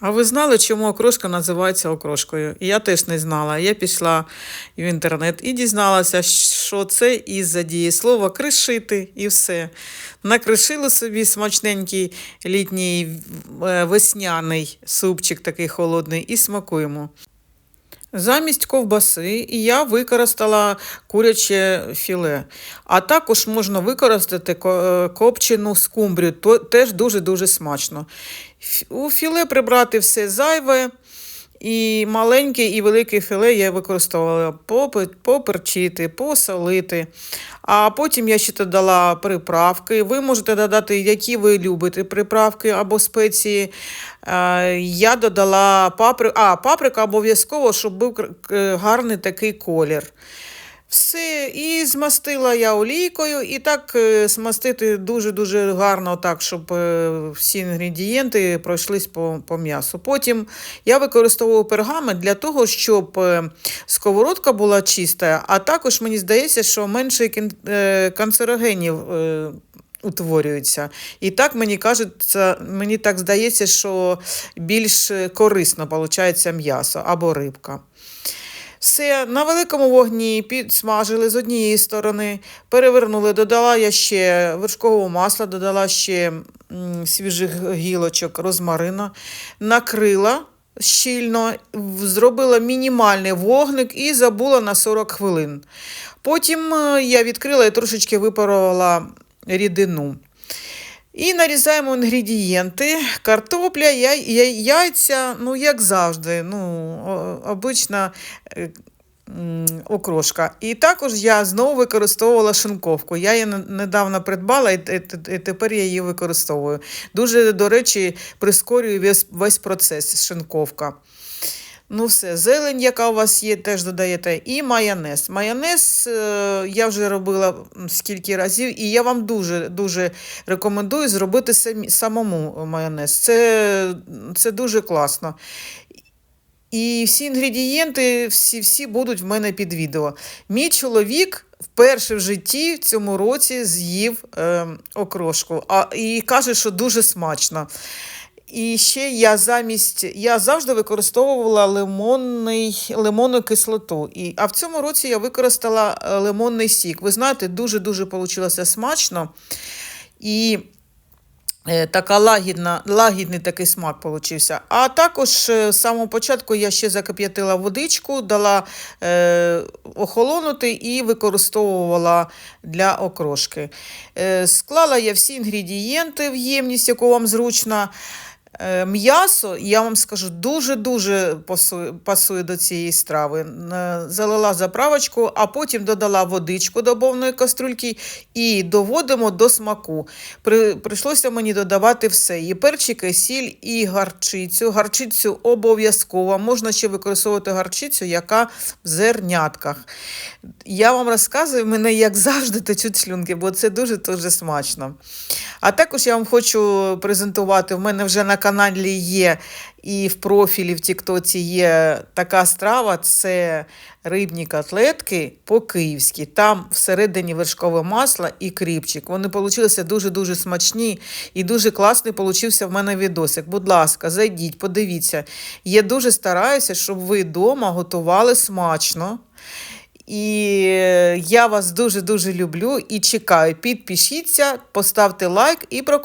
А ви знали, чому окрошка називається окрошкою? І я теж не знала. Я пішла в інтернет і дізналася, що це із-за дієслова кришити і все. Накришили собі смачненький літній е, весняний супчик такий холодний і смакуємо. Замість ковбаси я використала куряче філе, а також можна використати ко- е, копчену скумбрію, теж дуже-дуже смачно. У філе прибрати все зайве, і маленьке і велике філе я використовувала поперчити, посолити. А потім я ще додала приправки. Ви можете додати, які ви любите приправки або спеції. Е, Я додала паприку. А, паприка обов'язково, щоб був гарний такий колір. Все, і змастила я олійкою, і так е, смастити дуже-дуже гарно, так, щоб е, всі інгредієнти пройшлись по, по м'ясу. Потім я використовую пергамент для того, щоб е, сковородка була чиста, а також мені здається, що менше е, канцерогенів. е, Утворюються. І так мені кажеться, мені так здається, що більш корисно виходить м'ясо або рибка. Все, на великому вогні підсмажили з однієї сторони, перевернули, додала я ще вершкового масла, додала ще свіжих гілочок розмарина, накрила щільно, зробила мінімальний вогник і забула на 40 хвилин. Потім е, я відкрила і трошечки випарувала рідину. І нарізаємо інгредієнти. Картопля, яй, яй- яйця, ну, як завжди, ну, обична е, окрошка. І також я знову використовувала шинковку. Я її недавно придбала, і, тепер я її використовую. Дуже, до речі, прискорює весь, весь процес шинковка. Ну, все, зелень, яка у вас є, теж додаєте, і майонез. Майонез е, я вже робила скільки разів, і я вам дуже дуже рекомендую зробити самому майонез. Це, це дуже класно. І всі інгредієнти, всі, всі будуть в мене під відео. Мій чоловік вперше в житті в цьому році з'їв е, окрошку, а, і каже, що дуже смачно. І ще я замість я завжди використовувала лимонний, лимонну кислоту. І, а в цьому році я використала е, лимонний сік. Ви знаєте, дуже-дуже вийшло смачно. І е, така лагідна, лагідний такий смак получився. А також е, з самого початку я ще закип'ятила водичку, дала е, охолонути і використовувала для окрошки. Е, склала я всі інгредієнти в ємність, яку вам зручно. Е, М'ясо, я вам скажу, дуже-дуже пасує, до цієї страви. Залила заправочку, а потім додала водичку до повної каструльки і доводимо до смаку. При, прийшлося мені додавати все: і перчики, сіль, і гарчицю. Гарчицю обов'язково. Можна ще використовувати гарчицю, яка в зернятках. Я вам розказую, мене, як завжди, течуть слюнки, бо це дуже-дуже смачно. А також я вам хочу презентувати, в мене вже на каналі є і в профілі в Тіктоці є така страва, це рибні котлетки по-київськи. Там всередині вершкове масло і кріпчик. Вони получилися дуже-дуже смачні і дуже класний получився в мене відосик. Будь ласка, зайдіть, подивіться. Я дуже стараюся, щоб ви вдома готували смачно. І е, я вас дуже-дуже люблю і чекаю. Підпишіться, поставте лайк і прокоментуйте.